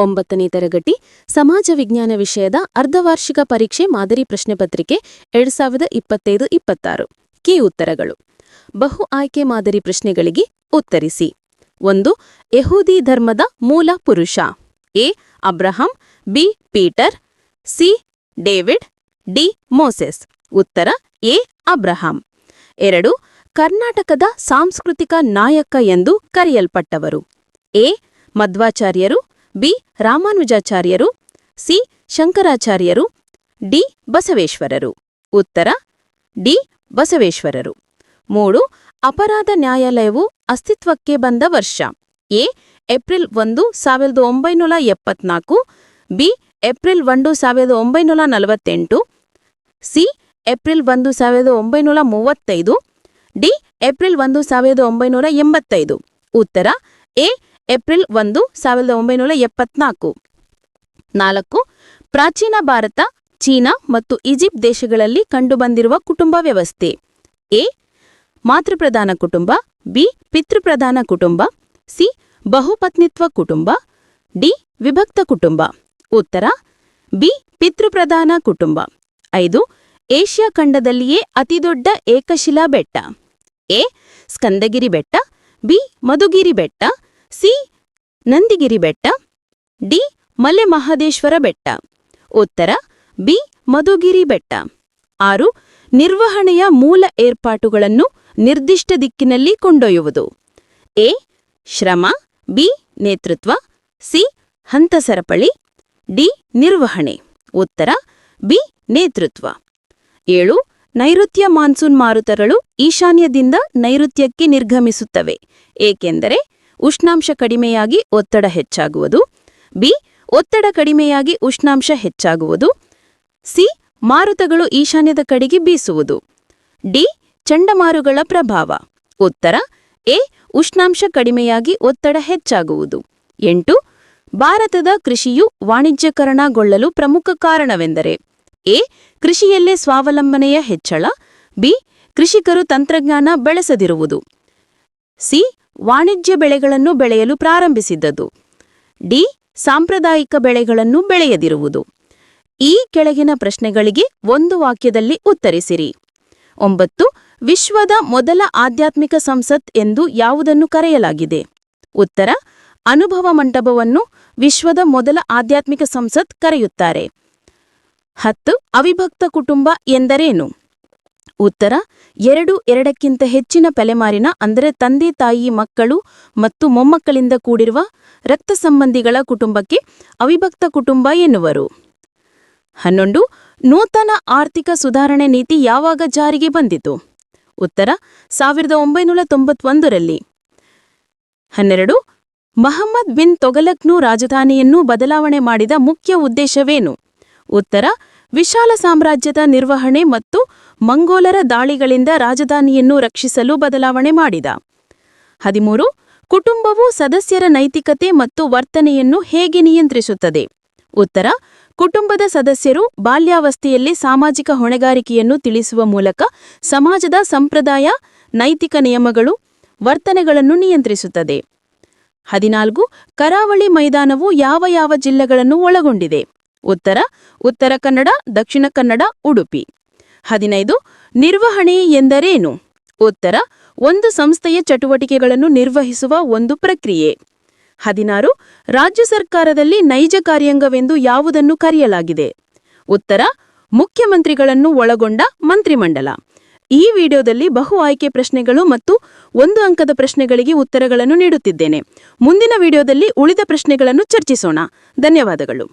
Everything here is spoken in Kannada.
ಒಂಬತ್ತನೇ ತರಗತಿ ಸಮಾಜ ವಿಜ್ಞಾನ ವಿಷಯದ ಅರ್ಧವಾರ್ಷಿಕ ಪರೀಕ್ಷೆ ಮಾದರಿ ಪ್ರಶ್ನೆ ಪತ್ರಿಕೆ ಎರಡು ಸಾವಿರದ ಇಪ್ಪತ್ತೈದು ಇಪ್ಪತ್ತಾರು. ಕೀ ಉತ್ತರಗಳು. ಬಹು ಆಯ್ಕೆ ಮಾದರಿ ಪ್ರಶ್ನೆಗಳಿಗೆ ಉತ್ತರಿಸಿ. ಒಂದು, ಯಹೂದಿ ಧರ್ಮದ ಮೂಲ ಪುರುಷ. A, Abraham. B, Peter. C, David. D, Moses. ಉತ್ತರ, ಎ, ಅಬ್ರಹಾಂ. ಎರಡು, ಕರ್ನಾಟಕದ ಸಾಂಸ್ಕೃತಿಕ ನಾಯಕ ಎಂದು ಕರೆಯಲ್ಪಟ್ಟವರು. ಎ, ಮಧ್ವಾಚಾರ್ಯರು. ಬಿ. ರಾಮಾನುಜಾಚಾರ್ಯರು, ಸಿ. ಶಂಕರಾಚಾರ್ಯರು, ಡಿ. ಬಸವೇಶ್ವರರು. ಉತ್ತರ, ಡಿ. ಬಸವೇಶ್ವರರು. ಮೂರು. ಅಪರಾಧ ನ್ಯಾಯಾಲಯವು ಅಸ್ತಿತ್ವಕ್ಕೆ ಬಂದ ವರ್ಷ. ಎ. ಏಪ್ರಿಲ್ ಒಂದು, ಸಾವಿರದ ಒಂಬೈನೂರ ಎಪ್ಪತ್ನಾಲ್ಕು. ಬಿ. ಏಪ್ರಿಲ್ ಒಂದು, ಸಾವಿರದ ಒಂಬೈನೂರ ನಲವತ್ತೆಂಟು. ಸಿ. ಏಪ್ರಿಲ್ ಒಂದು, ಸಾವಿರದ ಒಂಬೈನೂರ ಮೂವತ್ತೈದು. ಡಿ. ಏಪ್ರಿಲ್ ಒಂದು, ಸಾವಿರದ ಒಂಬೈನೂರ ಎಂಬತ್ತೈದು. ಉತ್ತರ, ಎ. ಏಪ್ರಿಲ್ ಒಂದು, ಸಾವಿರದ ಒಂಬೈನೂರ ಎಪ್ಪತ್ನಾಲ್ಕು. ನಾಲ್ಕು, ಪ್ರಾಚೀನ ಭಾರತ, ಚೀನಾ ಮತ್ತು ಈಜಿಪ್ಟ್ ದೇಶಗಳಲ್ಲಿ ಕಂಡುಬಂದಿರುವ ಕುಟುಂಬ ವ್ಯವಸ್ಥೆ. ಎ, ಮಾತೃಪ್ರಧಾನ ಕುಟುಂಬ, ಬಿ, ಪಿತೃಪ್ರಧಾನ ಕುಟುಂಬ, ಸಿ, ಬಹುಪತ್ನಿತ್ವ ಕುಟುಂಬ, ಡಿ, ವಿಭಕ್ತ ಕುಟುಂಬ. ಉತ್ತರ, ಬಿ, ಪಿತೃಪ್ರಧಾನ ಕುಟುಂಬ. ಐದು, ಏಷ್ಯಾ ಖಂಡದಲ್ಲಿಯೇ ಅತಿದೊಡ್ಡ ಏಕಶಿಲಾ ಬೆಟ್ಟ ಎ, ಸ್ಕಂದಗಿರಿ ಬೆಟ್ಟ, ಬಿ, ಮಧುಗಿರಿ ಬೆಟ್ಟ. ಸಿ. ನಂದಿಗಿರಿ ಬೆಟ್ಟ, ಡಿ. ಮಲೆ ಮಹದೇಶ್ವರ ಬೆಟ್ಟ. ಉತ್ತರ, ಬಿ. ಮಧುಗಿರಿ ಬೆಟ್ಟ. ಆರು. ನಿರ್ವಹಣೆಯ ಮೂಲ ಏರ್ಪಾಟುಗಳನ್ನು ನಿರ್ದಿಷ್ಟ ದಿಕ್ಕಿನಲ್ಲಿ ಕೊಂಡೊಯ್ಯುವುದು. ಎ. ಶ್ರಮ, ಬಿ. ನೇತೃತ್ವ, ಸಿ. ಹಂತ ಸರಪಳಿ ಡಿ. ನಿರ್ವಹಣೆ. ಉತ್ತರ, ಬಿ. ನೇತೃತ್ವ. ಏಳು. ನೈಋತ್ಯ ಮಾನ್ಸೂನ್ ಮಾರುತಗಳು ಈಶಾನ್ಯದಿಂದ ನೈಋತ್ಯಕ್ಕೆ ನಿರ್ಗಮಿಸುತ್ತವೆ. ಏಕೆಂದರೆ ಉಷ್ಣಾಂಶ ಕಡಿಮೆಯಾಗಿ ಒತ್ತಡ ಹೆಚ್ಚಾಗುವುದು. ಬಿ, ಒತ್ತಡ ಕಡಿಮೆಯಾಗಿ ಉಷ್ಣಾಂಶ ಹೆಚ್ಚಾಗುವುದು. ಸಿ, ಮಾರುತಗಳು ಈಶಾನ್ಯದ ಕಡೆಗೆ ಬೀಸುವುದು. ಡಿ, ಚಂಡಮಾರುಗಳ ಪ್ರಭಾವ. ಉತ್ತರ, ಎ, ಉಷ್ಣಾಂಶ ಕಡಿಮೆಯಾಗಿ ಒತ್ತಡ ಹೆಚ್ಚಾಗುವುದು. ಎಂಟು, ಭಾರತದ ಕೃಷಿಯು ವಾಣಿಜ್ಯಕರಣಗೊಳ್ಳಲು ಪ್ರಮುಖ ಕಾರಣವೆಂದರೆ ಎ, ಕೃಷಿಯಲ್ಲೇ ಸ್ವಾವಲಂಬನೆಯ ಹೆಚ್ಚಳ, ಬಿ, ಕೃಷಿಕರು ತಂತ್ರಜ್ಞಾನ ಬೆಳೆಸದಿರುವುದು. ಸಿ ವಾಣಿಜ್ಯ ಬೆಳೆಗಳನ್ನು ಬೆಳೆಯಲು ಪ್ರಾರಂಭಿಸಿದ್ದದು. ಡಿ. ಸಾಂಪ್ರದಾಯಿಕ ಬೆಳೆಗಳನ್ನು ಬೆಳೆಯದಿರುವುದು. ಈ ಕೆಳಗಿನ ಪ್ರಶ್ನೆಗಳಿಗೆ ಒಂದು ವಾಕ್ಯದಲ್ಲಿ ಉತ್ತರಿಸಿರಿ. ಒಂಬತ್ತು, ವಿಶ್ವದ ಮೊದಲ ಆಧ್ಯಾತ್ಮಿಕ ಸಂಸತ್ ಎಂದು ಯಾವುದನ್ನು ಕರೆಯಲಾಗಿದೆ? ಉತ್ತರ, ಅನುಭವ ಮಂಟಪವನ್ನು ವಿಶ್ವದ ಮೊದಲ ಆಧ್ಯಾತ್ಮಿಕ ಸಂಸತ್ ಕರೆಯುತ್ತಾರೆ. ಹತ್ತು, ಅವಿಭಕ್ತ ಕುಟುಂಬ ಎಂದರೇನು? ಉತ್ತರ, ಎರಡು ಎರಡಕ್ಕಿಂತ ಹೆಚ್ಚಿನ ಪೆಲೆಮಾರಿನ, ಅಂದರೆ ತಂದೆ ತಾಯಿ ಮಕ್ಕಳು ಮತ್ತು ಮೊಮ್ಮಕ್ಕಳಿಂದ ಕೂಡಿರುವ ರಕ್ತ ಸಂಬಂಧಿಗಳ ಕುಟುಂಬಕ್ಕೆ ಅವಿಭಕ್ತ ಕುಟುಂಬ ಎನ್ನುವರು. ಹನ್ನೊಂದು, ನೂತನ ಆರ್ಥಿಕ ಸುಧಾರಣೆ ನೀತಿ ಯಾವಾಗ ಜಾರಿಗೆ ಬಂದಿತು? ಉತ್ತರ, ಸಾವಿರದ ಒಂಬೈನೂರ ತೊಂಬತ್ತೊಂದರಲ್ಲಿ. ಹನ್ನೆರಡು, ಮಹಮ್ಮದ್ ಬಿನ್ ತೊಗಲಕ್ನು ರಾಜಧಾನಿಯನ್ನು ಬದಲಾವಣೆ ಮಾಡಿದ ಮುಖ್ಯ ಉದ್ದೇಶವೇನು? ಉತ್ತರ ವಿಶಾಲ ಸಾಮ್ರಾಜ್ಯದ ನಿರ್ವಹಣೆ ಮತ್ತು ಮಂಗೋಲರ ದಾಳಿಗಳಿಂದ ರಾಜಧಾನಿಯನ್ನು ರಕ್ಷಿಸಲು ಬದಲಾವಣೆ ಮಾಡಿದ. ಹದಿಮೂರು, ಕುಟುಂಬವು ಸದಸ್ಯರ ನೈತಿಕತೆ ಮತ್ತು ವರ್ತನೆಯನ್ನು ಹೇಗೆ ನಿಯಂತ್ರಿಸುತ್ತದೆ? ಉತ್ತರ, ಕುಟುಂಬದ ಸದಸ್ಯರು ಬಾಲ್ಯಾವಸ್ಥೆಯಲ್ಲಿ ಸಾಮಾಜಿಕ ಹೊಣೆಗಾರಿಕೆಯನ್ನು ತಿಳಿಸುವ ಮೂಲಕ ಸಮಾಜದ ಸಂಪ್ರದಾಯ, ನೈತಿಕ ನಿಯಮಗಳು, ವರ್ತನೆಗಳನ್ನು ನಿಯಂತ್ರಿಸುತ್ತದೆ. ಹದಿನಾಲ್ಕು, ಕರಾವಳಿ ಮೈದಾನವು ಯಾವ ಯಾವ ಜಿಲ್ಲೆಗಳನ್ನು ಒಳಗೊಂಡಿದೆ? ಉತ್ತರ ಉತ್ತರ ಕನ್ನಡ, ದಕ್ಷಿಣ ಕನ್ನಡ, ಉಡುಪಿ. ಹದಿನೈದು, ನಿರ್ವಹಣೆ ಎಂದರೇನು? ಉತ್ತರ, ಒಂದು ಸಂಸ್ಥೆಯ ಚಟುವಟಿಕೆಗಳನ್ನು ನಿರ್ವಹಿಸುವ ಒಂದು ಪ್ರಕ್ರಿಯೆ. ಹದಿನಾರು, ರಾಜ್ಯ ಸರ್ಕಾರದಲ್ಲಿ ನೈಜ ಕಾರ್ಯಾಂಗವೆಂದು ಯಾವುದನ್ನು ಕರೆಯಲಾಗಿದೆ? ಉತ್ತರ, ಮುಖ್ಯಮಂತ್ರಿಗಳನ್ನು ಒಳಗೊಂಡ ಮಂತ್ರಿಮಂಡಲ. ಈ ವಿಡಿಯೋದಲ್ಲಿ ಬಹು ಆಯ್ಕೆ ಪ್ರಶ್ನೆಗಳು ಮತ್ತು ಒಂದು ಅಂಕದ ಪ್ರಶ್ನೆಗಳಿಗೆ ಉತ್ತರಗಳನ್ನು ನೀಡುತ್ತಿದ್ದೇನೆ. ಮುಂದಿನ ವಿಡಿಯೋದಲ್ಲಿ ಉಳಿದ ಪ್ರಶ್ನೆಗಳನ್ನು ಚರ್ಚಿಸೋಣ. ಧನ್ಯವಾದಗಳು.